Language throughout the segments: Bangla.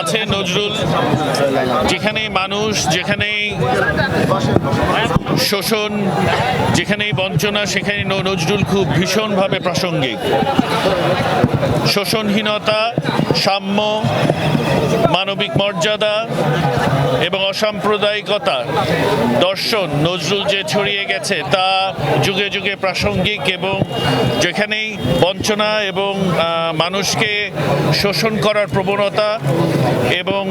আছে নজরুল যেখানে মানুষ, যেখানেই শোষণ, যেখানেই বঞ্চনা সেখানে নজরুল খুব ভীষণভাবে প্রাসঙ্গিক। শোষণহীনতা, সাম্য, মানবিক মর্যাদা এবং অসাম্প্রদায়িকতা, দর্শন, নজরুল যে ছড়িয়ে গেছে, তা যুগে যুগে প্রাসঙ্গিক এবং যেখানেই বঞ্চনা এবং মানুষকে শোষণ করার প্রবণতা এবং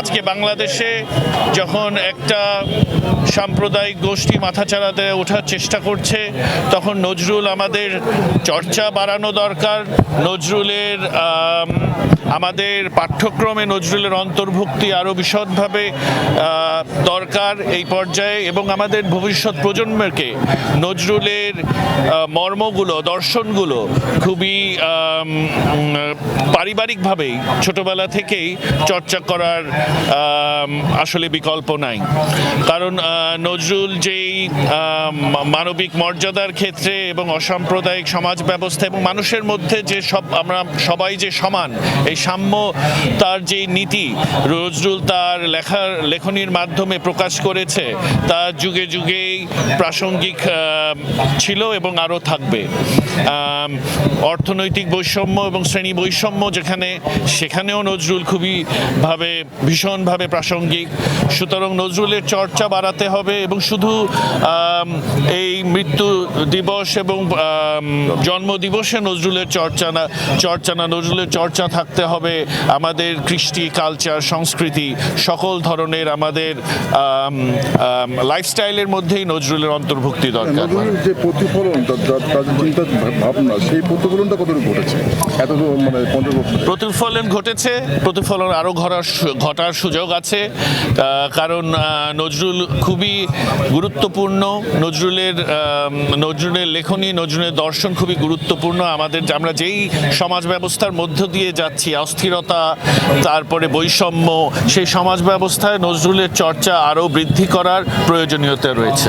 আজকে বাংলাদেশে যখন একটা সাম্প্রদায়িক গোষ্ঠী মাথাচাড়াতে ওঠার চেষ্টা করছে, তখন নজরুল আমাদের চর্চা বাড়ানো দরকার। নজরুলের আমাদের পাঠ্যক্রমে নজরুলের অন্তর্ভুক্তি আরও বিশদভাবে দরকার এই পর্যায়ে এবং আমাদের ভবিষ্যৎ প্রজন্মকে নজরুলের মর্মগুলো, দর্শনগুলো খুবই পারিবারিকভাবেই ছোটবেলা চর্চা করার আসলে বিকল্প নাই। কারণ নজরুল যেই মানবিক মর্যাদার ক্ষেত্রে এবং অসাম্প্রদায়িক সমাজ ব্যবস্থা এবং মানুষের মধ্যে যে সব, আমরা সবাই যে সমান, এই সাম্য তার যে নীতি, নজরুল তার লেখার, লেখনির মাধ্যমে প্রকাশ করেছে, তা যুগে যুগেই প্রাসঙ্গিক ছিল এবং আরও থাকবে। অর্থনৈতিক বৈষম্য এবং শ্রেণি বৈষম্য যেখানে, সেখানেও নজরুল খুবই ভাবে, ভীষণভাবে প্রাসঙ্গিক। সুতরাং নজরুলের চর্চা বাড়াতে হবে এবং শুধু এই মৃত্যু দিবস এবং জন্ম দিবসে নজরুলের চর্চা না চর্চা না নজরুলের চর্চা থাকতে হবে আমাদের কৃষ্টি কালচার সংস্কৃতি সকল ধরনের আমাদের লাইফস্টাইলের মধ্যেই নজরুলের অন্তর্ভুক্তি দরকার। যে প্রতিফলন চিন্তা ভাবনা সেই প্রতিফলনটা কতটুকু ঘটেছে? এত মানে প্রতিফলন ঘটেছে প্রতিফলন আরও ঘটার ঘটার সুযোগ আছে। আহ, কারণ নজরুল খুবই গুরুত্বপূর্ণ। নজরুলের নজরুলের লেখনী নজরুলের দর্শন খুবই গুরুত্বপূর্ণ। আমাদের আমরা যেই সমাজ ব্যবস্থার মধ্য দিয়ে যাচ্ছি অস্থিরতা তারপরে বৈষম্য সেই সমাজ ব্যবস্থায় নজরুলের চর্চা আরও বৃদ্ধি করার প্রয়োজনীয়তা রয়েছে।